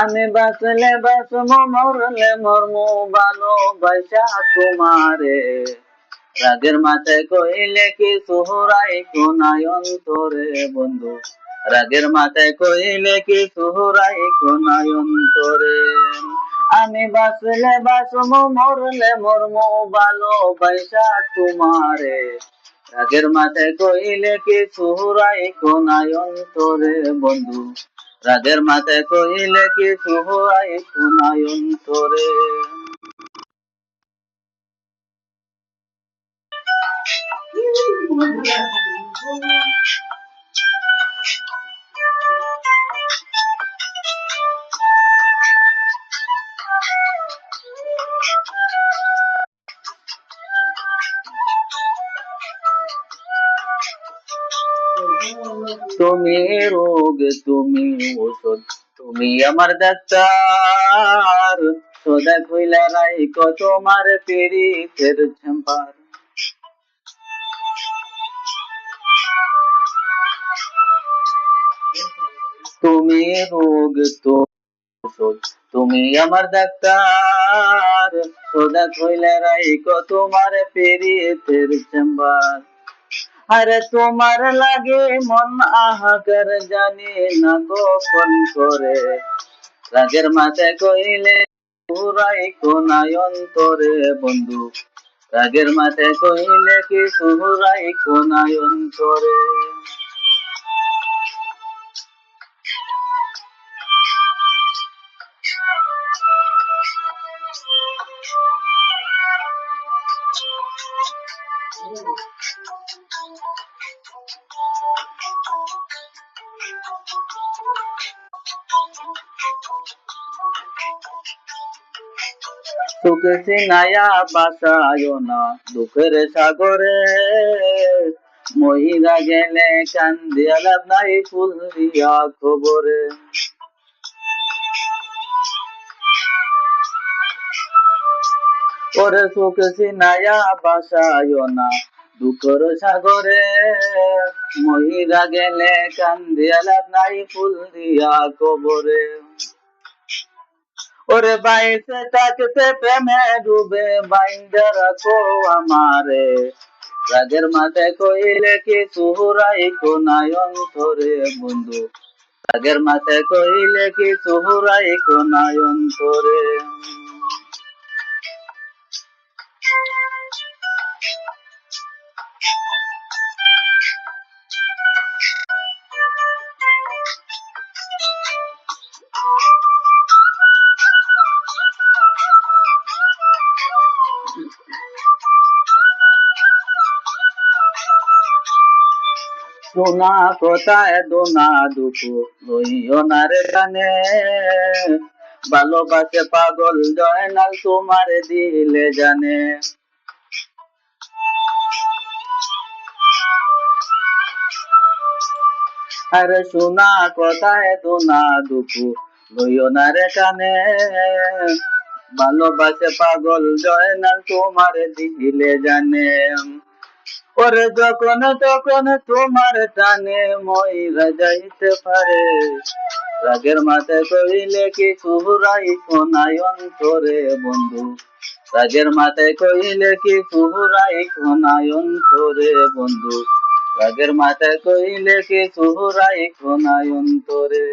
আমি বাঁচলে বাঁচবো, মরলে মরমু ভালোবাসা তোমারে। রাগের মাথায় কইলে কি সুহরাই কোনায় অন্তরে বন্ধু। রাগের মাথায় কইলে কি সুহরাই কোনায় অন্তরে আমি বাঁচলে বাঁচবো মরলে মরমু, ভালোবাসা তোমারে। রাগের মাথায় কইলে কি সুহরাই কোনায় অন্তরে বন্ধু? রাগের মাথায় কইলে কি সুহরাই কোনায় অন্তরে তুমি রোগ, তুমি ওষুধ তুমি আমার ডাক্তার। সদা কইলা রাইক তোমার পেরিতের ঝম্পার। তুমি রোগ তো তুমি আমার ডাক্তার। সদা কইলা রাইক তোমার পেরিতের চেম্বার আরে তোমার লাগে মন আহাকার জানে না কখন করে। রাগের মাথায় কইলে পুরাই কোনায় অন্তরে বন্ধু। রাগের মাথায় কইলে কি সুরাই কোনায় অন্তরে? তোকে সিনায়া বাসায় না, দুঃখের সাগরে। মহিলা গেলে কান্দিয়া লাভ নাই ফুল খবরে। ওরে তোকে সিনায়া বাসায় না, দুঃখের সাগরে। মহিলা গেলে কান্দিয়া লাভ নাই ফুল দিয়া কবরে ওরে বাইসে থাকতে প্রেমে ডুবে বাইন্দে রাখো আমারে রাগের মাথায় কইলে কি সুহুরাই কোনায় অন্তরে বন্ধু রাগের মাথায় কইলে কি সুহুরাই কোনায় অন্তরে সোনা, কোথায় দোনা দুটো লইও না রে কানে। ভালোবাসে পাগল জয়নাল, তোমার দিলে জানে। আরে সোনা, কোথায় দোনা দুটো লইও না রে কানে। ভালোবাসে পাগল জয়নাল, তোমার দিলে জানে। ওরে যখন, তখন তোমার টানে ময়রা যাইতে পারে। রাগের মাথায় কইলে কি সুহুরাই কোনায় অন্তরে বন্ধু। রাগের মাথায় কইলে কি সুহুরাই কোনায় অন্তরে বন্ধু। রাগের মাথায় কইলে কি সুহুরাই কোনায় অন্তরে